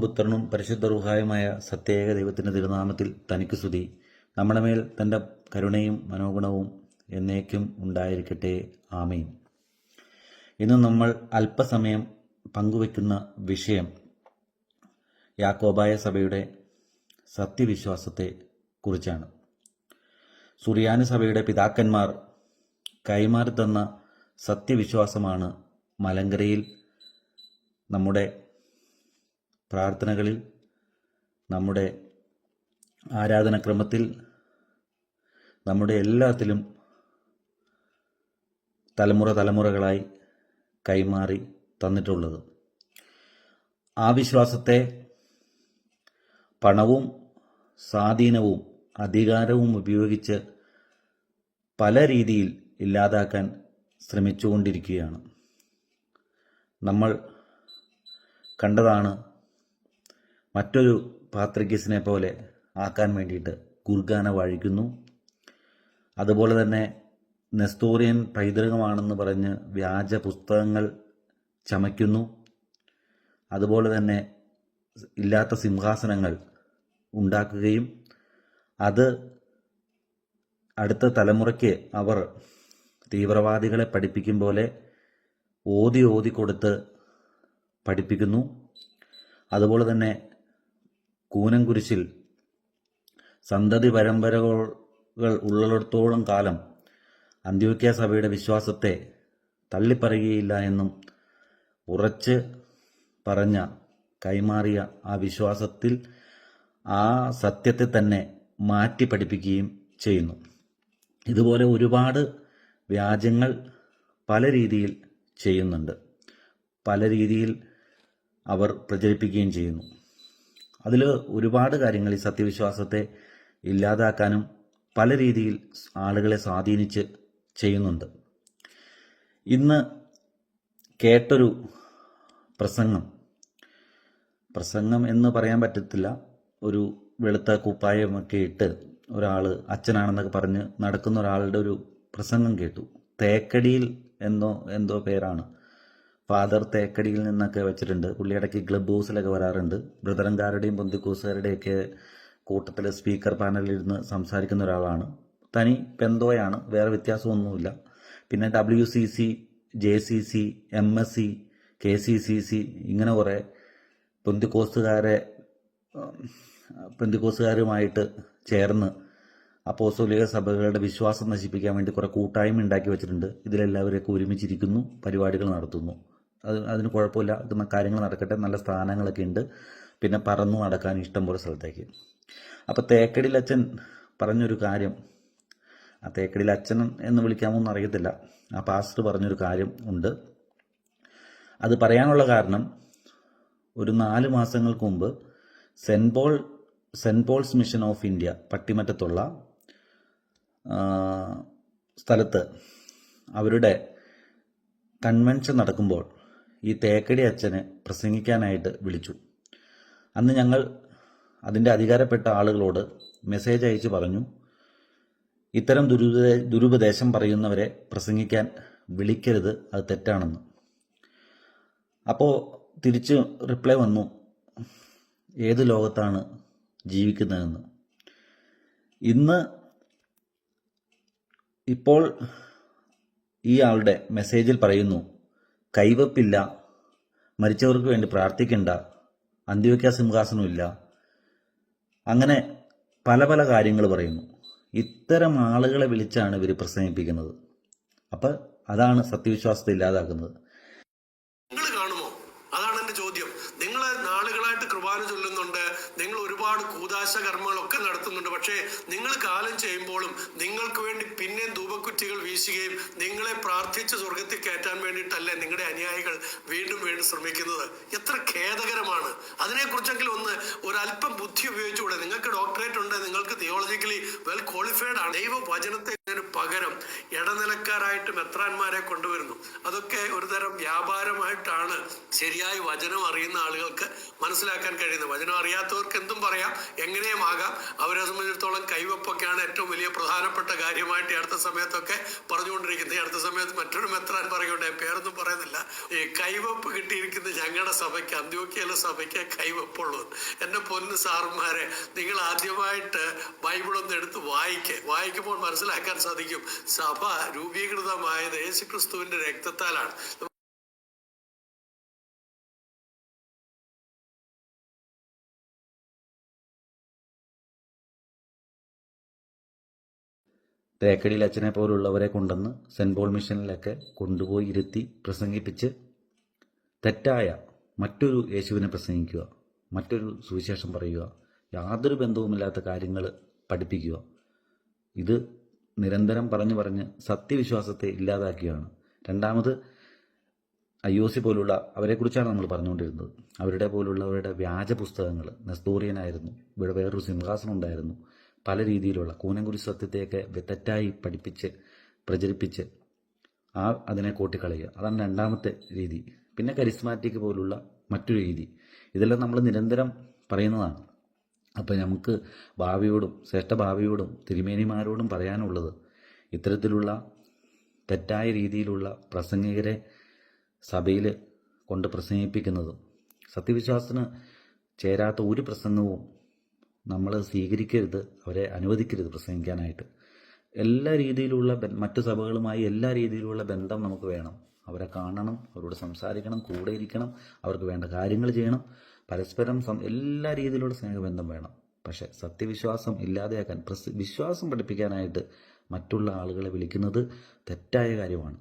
പുത്രനും പരിശുദ്ധ റുഹായുമായ സത്യേക ദൈവത്തിന്റെ തിരുനാമത്തിൽ തനിക്ക് സ്തുതി. നമ്മുടെ മേൽ തന്റെ കരുണയും മനോഗുണവും എന്നേക്കും ഉണ്ടായിരിക്കട്ടെ. ആമീൻ. ഇന്ന് നമ്മൾ അല്പസമയം പങ്കുവയ്ക്കുന്ന വിഷയം യാക്കോബായ സഭയുടെ സത്യവിശ്വാസത്തെ കുറിച്ചാണ്. സുറിയാനി സഭയുടെ പിതാക്കന്മാർ കൈമാറി തന്ന സത്യവിശ്വാസമാണ് മലങ്കരയിൽ നമ്മുടെ പ്രാർത്ഥനകളിൽ നമ്മുടെ ആരാധനക്രമത്തിൽ നമ്മുടെ എല്ലാത്തിലും തലമുറ തലമുറകളായി കൈമാറി തന്നിട്ടുള്ളത്. ആ വിശ്വാസത്തെ പണവും സ്വാധീനവും അധികാരവും ഉപയോഗിച്ച് പല രീതിയിൽ ഇല്ലാതാക്കാൻ ശ്രമിച്ചുകൊണ്ടിരിക്കുകയാണ്. നമ്മൾ കണ്ടതാണ് മറ്റൊരു പാത്രികസിനെ പോലെ ആക്കാൻ വേണ്ടിയിട്ട് കുർഗാന വഴിക്കുന്നു. അതുപോലെ തന്നെ നെസ്തോറിയൻ പൈതൃകമാണെന്ന് പറഞ്ഞ് വ്യാജ പുസ്തകങ്ങൾ ചമയ്ക്കുന്നു. അതുപോലെ തന്നെ ഇല്ലാത്ത സിംഹാസനങ്ങൾ ഉണ്ടാക്കുകയും അത് അടുത്ത തലമുറയ്ക്ക് അവർ തീവ്രവാദികളെ പഠിപ്പിക്കും പോലെ ഓതി ഓതി കൊടുത്ത് പഠിപ്പിക്കുന്നു. അതുപോലെ തന്നെ കൂനംകുരിശിൽ സന്തതി പരമ്പരകൾ ഉള്ളിടത്തോളം കാലം അന്ത്യോക്യ സഭയുടെ വിശ്വാസത്തെ തള്ളിപ്പറയുകയില്ല എന്നും ഉറച്ച് പറഞ്ഞ കൈമാറിയ ആ വിശ്വാസത്തിൽ ആ സത്യത്തെ തന്നെ മാറ്റി പഠിപ്പിക്കുകയും ചെയ്യുന്നു. ഇതുപോലെ ഒരുപാട് വ്യാജങ്ങൾ പല രീതിയിൽ ചെയ്യുന്നുണ്ട്. പല രീതിയിൽ അവർ പ്രചരിപ്പിക്കുകയും ചെയ്യുന്നു. അതിൽ ഒരുപാട് കാര്യങ്ങൾ ഈ സത്യവിശ്വാസത്തെ ഇല്ലാതാക്കാനും പല രീതിയിൽ ആളുകളെ സ്വാധീനിച്ച് ചെയ്യുന്നുണ്ട്. ഇന്ന് കേട്ടൊരു പ്രസംഗം. പ്രസംഗം എന്ന് പറയാൻ പറ്റത്തില്ല. ഒരു വെളുത്ത കുപ്പായമൊക്കെ ഇട്ട് ഒരാൾ അച്ഛനാണെന്നൊക്കെ പറഞ്ഞ് നടക്കുന്ന ഒരാളുടെ ഒരു പ്രസംഗം കേട്ടു. തേക്കടിയിൽ എന്നോ എന്തോ പേരാണ്. ഫാദർ തേക്കടിയിൽ നിന്നൊക്കെ വെച്ചിട്ടുണ്ട്. പുള്ളി ഇടയ്ക്ക് ക്ലബ് ഹൗസിലൊക്കെ വരാറുണ്ട്. ബ്രദറങ്കാരുടെയും ബന്ധുക്കൂസുകാരുടെയൊക്കെ കൂട്ടത്തിൽ സ്പീക്കർ പാനലിൽ ഇരുന്ന് സംസാരിക്കുന്ന ഒരാളാണ്. തനി പെന്തോയാണ്. വേറെ വ്യത്യാസമൊന്നുമില്ല. പിന്നെ W C C J C C M S C K C C C ഇങ്ങനെ കുറേ പൊന്തിക്കോസുകാരെ പെന്തിക്കോസുകാരുമായിട്ട് ചേർന്ന് അപ്പോസ്തോലിക സഭകളുടെ വിശ്വാസം നശിപ്പിക്കാൻ വേണ്ടി കുറേ കൂട്ടായ്മ ഉണ്ടാക്കി വെച്ചിട്ടുണ്ട്. ഇതിലെല്ലാവരെയൊക്കെ ഒരുമിച്ചിരിക്കുന്നു. പരിപാടികൾ നടത്തുന്നു. അത് അതിന് കുഴപ്പമില്ല. ഇത് കാര്യങ്ങൾ നടക്കട്ടെ. നല്ല സ്ഥാനങ്ങളൊക്കെ ഉണ്ട്. പിന്നെ പറന്നു നടക്കാൻ ഇഷ്ടം പോലെ സ്ഥലത്തേക്ക്. അപ്പോൾ തേക്കടിയിൽ അച്ഛൻ പറഞ്ഞൊരു കാര്യം. ആ തേക്കടിയിൽ അച്ഛൻ എന്ന് വിളിക്കാമോ എന്ന് അറിയത്തില്ല. ആ പാസ്റ്റർ പറഞ്ഞൊരു കാര്യം ഉണ്ട്. അത് പറയാനുള്ള കാരണം ഒരു നാല് മാസങ്ങൾക്ക് മുമ്പ് saint Paul saint Paul's mission of India പട്ടിമറ്റത്തുള്ള സ്ഥലത്ത് അവരുടെ കൺവെൻഷൻ നടക്കുമ്പോൾ ഈ തേക്കടി അച്ഛനെ പ്രസംഗിക്കാനായിട്ട് വിളിച്ചു. അന്ന് ഞങ്ങൾ അതിന്റെ അധികാരപ്പെട്ട ആളുകളോട് മെസ്സേജ് അയച്ച് പറഞ്ഞു ഇത്തരം ദുരുപദേ ദുരുപദേശം പറയുന്നവരെ പ്രസംഗിക്കാൻ വിളിക്കരുത് അത് തെറ്റാണെന്ന്. അപ്പോൾ തിരിച്ച് റിപ്ലൈ വന്നു ഏത് ലോകത്താണ് ജീവിക്കുന്നതെന്ന്? ഇന്ന് ഇപ്പോൾ ഈ ആളുടെ മെസ്സേജിൽ പറയുന്നു കൈവപ്പില്ല. മരിച്ചവർക്ക് വേണ്ടി പ്രാർത്ഥിക്കണ്ട. അന്ത്യവയ്ക്ക സിംഹാസനമില്ല അങ്ങനെ പല പല കാര്യങ്ങൾ പറയുന്നു. ഇത്തരം ആളുകളെ വിളിച്ചാണ് ഇവർ പ്രസംഗിപ്പിക്കുന്നത്. അപ്പം അതാണ് സത്യവിശ്വാസത്തെ ഇല്ലാതാക്കുന്നത് നിങ്ങൾ കാണുമോ അതാണ് എന്റെ ചോദ്യം നിങ്ങൾ നാളുകളായിട്ട് കുർബാന ചൊല്ലുന്നുണ്ട് നിങ്ങൾ കൂതാശ കർമ്മങ്ങളൊക്കെ നടത്തുന്നുണ്ട്. പക്ഷേ നിങ്ങൾ കാലം ചെയ്യുമ്പോഴും നിങ്ങൾക്ക് വേണ്ടി പിന്നെയും ധൂപക്കുറ്റികൾ വീശുകയും നിങ്ങളെ പ്രാർത്ഥിച്ച് സ്വർഗത്തിൽ കയറ്റാൻ വേണ്ടിയിട്ടല്ലേ നിങ്ങളുടെ അനുയായികൾ വീണ്ടും വീണ്ടും ശ്രമിക്കുന്നത്. എത്ര ഖേദകരമാണ്. അതിനെക്കുറിച്ചെങ്കിലും ഒന്ന് ഒരല്പം ബുദ്ധി ഉപയോഗിച്ചുകൂടെ. നിങ്ങൾക്ക് ഡോക്ടറേറ്റ് ഉണ്ട്. നിങ്ങൾക്ക് തിയോളജിക്കലി വെൽ ക്വാളിഫൈഡ് ആണ്. ദൈവ വചനത്തെ പകരം ഇടനിലക്കാരായിട്ട് മെത്രാന്മാരെ കൊണ്ടുവരുന്നു. അതൊക്കെ ഒരു തരം വ്യാപാരമായിട്ടാണ് ശരിയായി വചനം അറിയുന്ന ആളുകൾക്ക് മനസ്സിലാക്കാൻ കഴിയുന്നത്. വചനം അറിയാത്തവർക്ക് എന്തും പറയാം എങ്ങനെയും ആകാം. അവരെ സംബന്ധിച്ചിടത്തോളം കൈവപ്പൊക്കെയാണ് ഏറ്റവും വലിയ പ്രധാനപ്പെട്ട കാര്യമായിട്ട് അടുത്ത സമയത്തൊക്കെ പറഞ്ഞുകൊണ്ടിരിക്കുന്നത്. അടുത്ത സമയത്ത് മറ്റൊരു മെത്രാൻ പറയുന്നുണ്ട് ഞാൻ പേരൊന്നും പറയുന്നില്ല. ഈ കൈവപ്പ് കിട്ടിയിരിക്കുന്ന ഞങ്ങളുടെ സഭയ്ക്ക് അന്ത്യോക്കിയുള്ള സഭയ്ക്ക് കൈവപ്പുള്ളൂ എന്റെ പൊന്ന് സാറുമാരെ നിങ്ങൾ ആദ്യമായിട്ട് ബൈബിൾ ഒന്ന് എടുത്ത് വായിക്കേ. വായിക്കുമ്പോൾ മനസ്സിലാക്കാൻ സാധിക്കും. സഭ രൂപീകൃതമായത് യേശുക്രിസ്തുവിന്റെ രക്തത്താലാണ്. തേക്കടിയിൽ അച്ഛനെ പോലുള്ളവരെ കൊണ്ടുവന്ന് സെന്റ് പോൾ മിഷനിലൊക്കെ കൊണ്ടുപോയി ഇരുത്തി പ്രസംഗിപ്പിച്ച് തെറ്റായ മറ്റൊരു യേശുവിനെ പ്രസംഗിക്കുക മറ്റൊരു സുവിശേഷം പറയുക യാതൊരു ബന്ധവുമില്ലാത്ത കാര്യങ്ങൾ പഠിപ്പിക്കുക. ഇത് നിരന്തരം പറഞ്ഞു പറഞ്ഞ് സത്യവിശ്വാസത്തെ ഇല്ലാതാക്കിയാണ്. രണ്ടാമത് ഐ ഒ സി പോലുള്ള അവരെക്കുറിച്ചാണ് നമ്മൾ പറഞ്ഞുകൊണ്ടിരുന്നത്. അവരുടെ പോലുള്ളവരുടെ വ്യാജ പുസ്തകങ്ങൾ നെസ്തോറിയനായിരുന്നു. ഇവിടെ വേറൊരു സിംഹാസനം ഉണ്ടായിരുന്നു പല രീതിയിലുള്ള കൂനംകുരി സത്യത്തെയൊക്കെ തെറ്റായി പഠിപ്പിച്ച് പ്രചരിപ്പിച്ച് ആ അതിനെ കൂട്ടിക്കളയുക. അതാണ് രണ്ടാമത്തെ രീതി. പിന്നെ കരിസ്മാറ്റിക് പോലുള്ള മറ്റൊരു രീതി. ഇതെല്ലാം നമ്മൾ നിരന്തരം പറയുന്നതാണ്. അപ്പോൾ നമുക്ക് ഭാവിയോടും ശ്രേഷ്ഠ ഭാവിയോടും തിരുമേനിമാരോടും പറയാനുള്ളത് ഇത്തരത്തിലുള്ള തെറ്റായ രീതിയിലുള്ള പ്രസംഗികരെ സഭയിൽ കൊണ്ട് പ്രസംഗിപ്പിക്കുന്നതും സത്യവിശ്വാസത്തിന് ചേരാത്ത ഒരു പ്രസംഗവും നമ്മൾ സ്വീകരിക്കരുത് അവരെ അനുവദിക്കരുത് പ്രസംഗിക്കാനായിട്ട്. എല്ലാ രീതിയിലുള്ള മറ്റ് സഭകളുമായി എല്ലാ രീതിയിലുള്ള ബന്ധം നമുക്ക് വേണം. അവരെ കാണണം അവരോട് സംസാരിക്കണം കൂടെ ഇരിക്കണം അവർക്ക് വേണ്ട കാര്യങ്ങൾ ചെയ്യണം. പരസ്പരം എല്ലാ രീതിയിലുള്ള സ്നേഹബന്ധം വേണം. പക്ഷെ സത്യവിശ്വാസം ഇല്ലാതെയാക്കാൻ വിശ്വാസം പഠിപ്പിക്കാനായിട്ട് മറ്റുള്ള ആളുകളെ വിളിക്കുന്നത് തെറ്റായ കാര്യമാണ്.